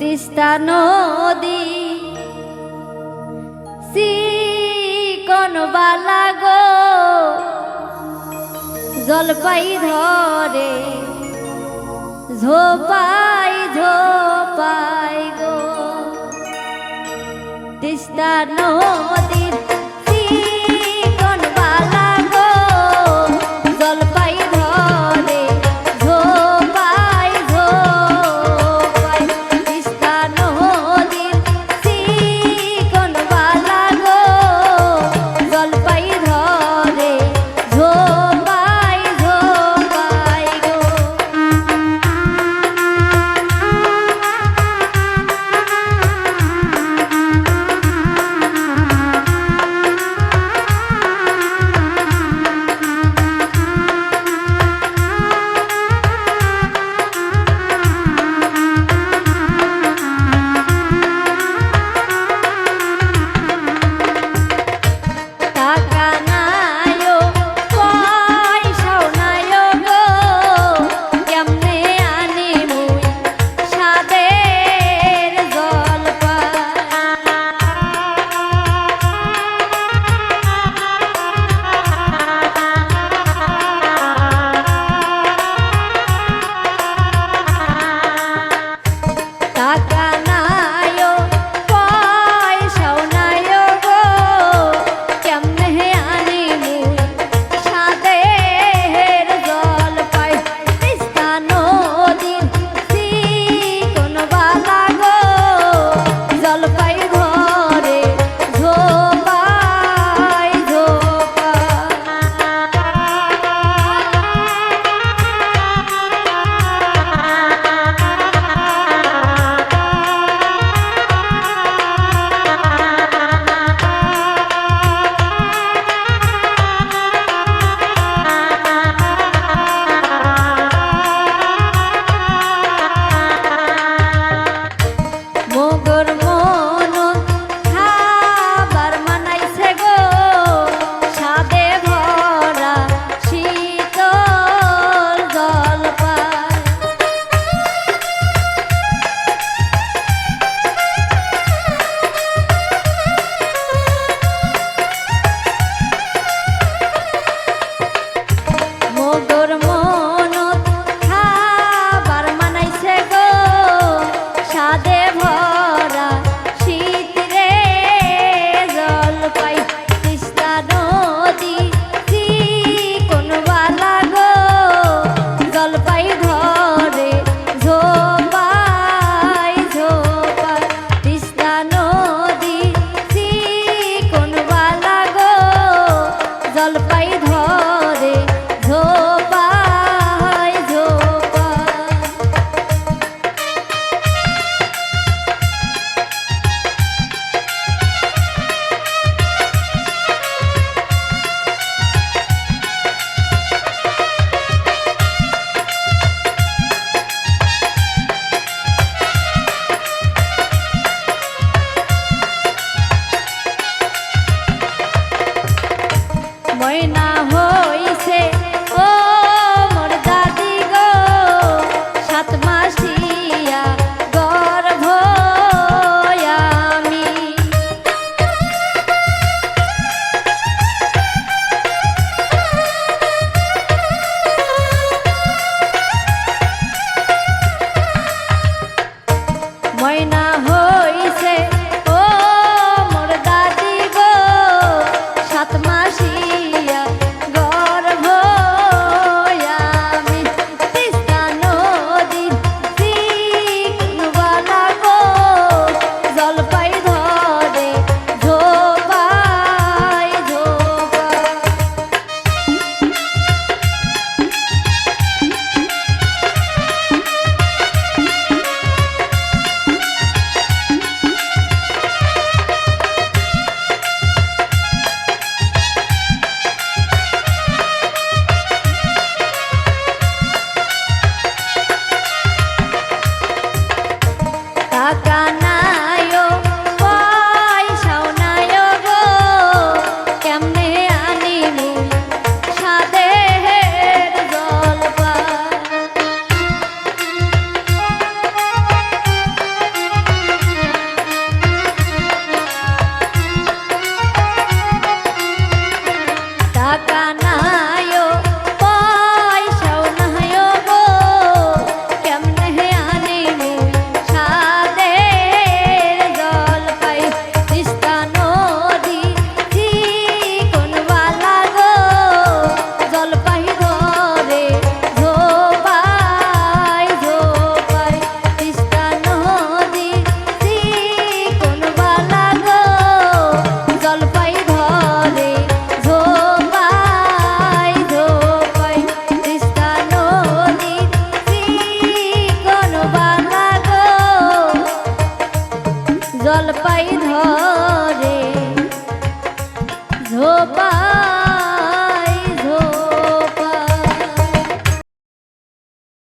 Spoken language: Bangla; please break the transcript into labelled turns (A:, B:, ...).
A: তিস্তা নদী। সি কোন বালা গো জলপাই ধরে ঝোপাই ঝোপাই গো। তিস্তা নদী টাকা জলপাই ধরে ঝোপা